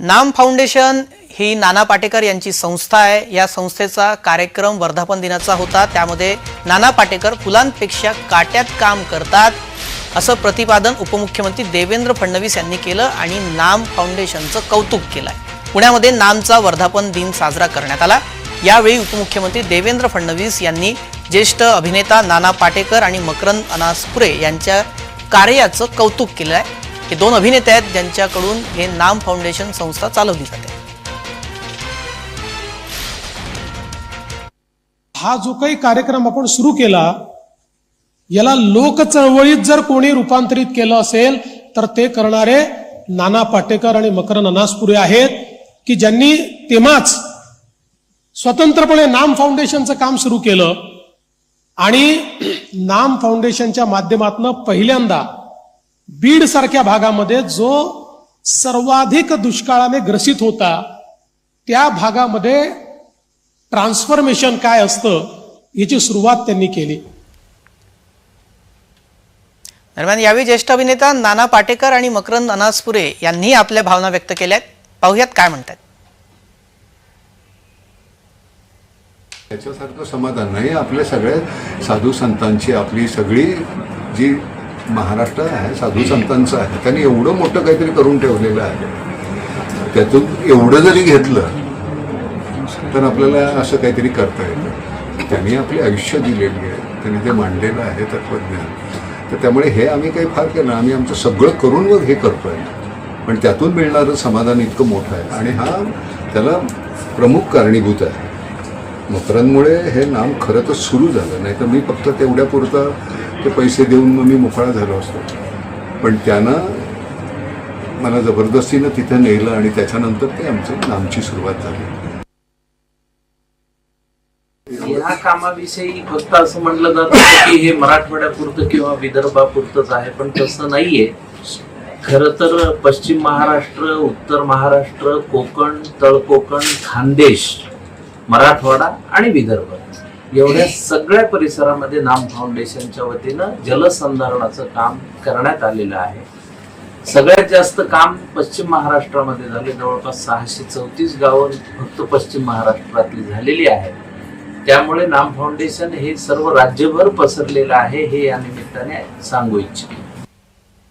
नाम फाउंडेशन ही नाना पाटेकर यांची संस्था आहे. या संस्थेचा कार्यक्रम वर्धापन दिनाचा होता. त्यामध्ये नाना पाटेकर फुलांपेक्षा काट्यात काम करतात असं प्रतिपादन उपमुख्यमंत्री देवेंद्र फडणवीस यांनी केलं आणि नाम फाउंडेशनचं कौतुक केलं आहे पुण्यामध्ये नामचा वर्धापन दिन साजरा करण्यात आला. यावेळी उपमुख्यमंत्री देवेंद्र फडणवीस यांनी ज्येष्ठ अभिनेता नाना पाटेकर आणि मकरंद अनासपुरे यांच्या कार्याचं कौतुक केलं आहे हे दोन अभिनेते आहेत ज्यांच्याकडून हे नाम फाउंडेशन संस्था चालवली जाते. हा जो काही कार्यक्रम आपण सुरू केला याला लोक चळवळीत जर कोणी रूपांतरित केलं असेल तर ते करणारे नाना पाटेकर आणि मकरन अनासपुरे आहेत की ज्यांनी तेव्हाच स्वतंत्रपणे नाम फाउंडेशनचं काम सुरू केलं आणि नाम फाउंडेशनच्या माध्यमातून पहिल्यांदा बीड सारख्या भागामध्ये जो सर्वाधिक दुष्काळाने ग्रसित होता त्या भागामध्ये ट्रान्सफॉर्मेशन काय असतं याची सुरुवात त्यांनी केली. दरम्यान यावेळी ज्येष्ठ अभिनेता नाना पाटेकर आणि मकरंद अनासपुरे यांनी आपल्या भावना व्यक्त केल्या आहेत पाहुयात काय म्हणतात. त्याच्यासारखं समाधान नाही. आपल्या सगळ्या साधू संतांची आपली सगळी जी महाराष्ट्र आहे साधू संतांचं आहे. त्यांनी एवढं मोठं काहीतरी करून ठेवलेलं आहे. त्यातून एवढं जरी घेतलं तर आपल्याला असं काहीतरी करता येतं. त्यांनी आपले आयुष्य दिलेली आहे. त्यांनी ते मांडलेलं आहे तत्वज्ञान. तर त्यामुळे हे आम्ही काही फार केलं आम्ही आमचं सगळं करून मग हे आहे पण त्यातून मिळणारं समाधान इतकं मोठं आहे. आणि हा त्याला प्रमुख कारणीभूत आहे. मकरांमुळे हे नाम खरं तर सुरू झालं. नाही तर मी फक्त तेवढ्यापुरता ते पैसे देऊन मग मी मोकळा झालो असतो. पण त्यानं मला जबरदस्तीनं तिथं नेलं आणि त्याच्यानंतर ते आमचं नामची सुरुवात झाली. या कामाविषयी फक्त असं म्हटलं जातं की हे मराठवाड्यापुरतं किंवा विदर्भापुरतंच आहे पण तसं नाहीये. खर तर पश्चिम महाराष्ट्र उत्तर महाराष्ट्र कोकण तळकोकण खानदेश मराठवाडा आणि विदर्भ. एवढ्या सगळ्या परिसरामध्ये नाम फाउंडेशनच्या वतीनं जलसंधारणाचं काम करण्यात आलेलं आहे. सगळ्यात जास्त काम पश्चिम महाराष्ट्रामध्ये झाले. जवळपास सहाशे चौतीस गावं फक्त पश्चिम महाराष्ट्रातली झालेली आहेत. त्यामुळे नाम फाउंडेशन हे सर्व राज्यभर पसरलेलं आहे हे या निमित्ताने सांगू इच्छितो.